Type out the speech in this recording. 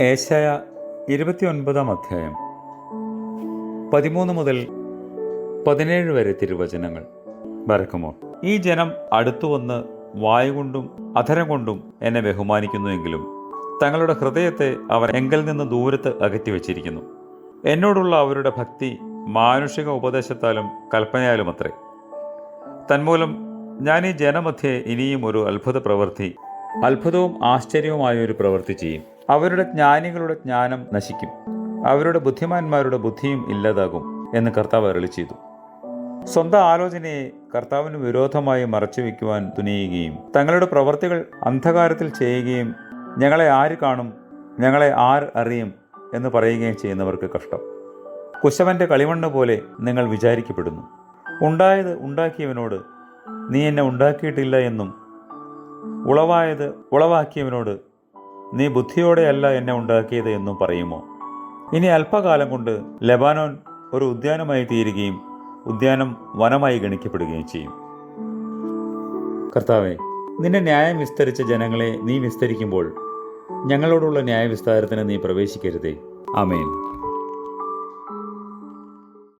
ഏശയ ഇരുപത്തിയൊൻപതാം അധ്യായം. പതിമൂന്ന് മുതൽ പതിനേഴ് വരെ തിരുവചനങ്ങൾ. വരക്കുമോ ഈ ജനം അടുത്തു വന്ന് വായുകൊണ്ടും അധരം കൊണ്ടും എന്നെ ബഹുമാനിക്കുന്നുവെങ്കിലും തങ്ങളുടെ ഹൃദയത്തെ അവർ എങ്കിൽ നിന്ന് ദൂരത്ത് അകറ്റി വച്ചിരിക്കുന്നു. എന്നോടുള്ള അവരുടെ ഭക്തി മാനുഷിക ഉപദേശത്താലും കൽപ്പനയാലും അത്രേ തന്മൂലം ഞാൻ ഈ ജനമധ്യേ ഇനിയും ഒരു അത്ഭുത പ്രവൃത്തി അത്ഭുതവും ആശ്ചര്യവുമായ ഒരു പ്രവൃത്തി ചെയ്യും. അവരുടെ ജ്ഞാനികളുടെ ജ്ഞാനം നശിക്കും. അവരുടെ ബുദ്ധിമാന്മാരുടെ ബുദ്ധിയും ഇല്ലാതാകും എന്ന് കർത്താവ് അരളി ചെയ്തു. സ്വന്തം ആലോചനയെ കർത്താവിന് വിരോധമായി മറച്ചുവെക്കുവാൻ തുനിയുകയും തങ്ങളുടെ പ്രവർത്തികൾ അന്ധകാരത്തിൽ ചെയ്യുകയും ഞങ്ങളെ ആര് കാണും ഞങ്ങളെ ആർ അറിയും എന്ന് പറയുകയും ചെയ്യുന്നവർക്ക് കഷ്ടം. കുശവന്റെ കളിമണ്ണ് പോലെ നിങ്ങൾ വിചാരിക്കപ്പെടുന്നു. ഉണ്ടായത് ഉണ്ടാക്കിയവനോട് നീ എന്നെ ഉണ്ടാക്കിയിട്ടില്ല എന്നും ഉളവായത് ഉളവാക്കിയവനോട് നീ ബുദ്ധിയോടെയല്ല എന്നെ ഉണ്ടാക്കിയത് എന്നും പറയുമോ? ഇനി അല്പകാലം കൊണ്ട് ലബാനോൻ ഒരു ഉദ്യാനമായി തീരുകയും ഉദ്യാനം വനമായി ഗണിക്കപ്പെടുകയും ചെയ്യും. കർത്താവെ നിന്റെ ന്യായം വിസ്തരിച്ച ജനങ്ങളെ നീ വിസ്തരിക്കുമ്പോൾ ഞങ്ങളോടുള്ള ന്യായവിസ്താരത്തിന് നീ പ്രവേശിക്കരുതേ. ആമേൻ.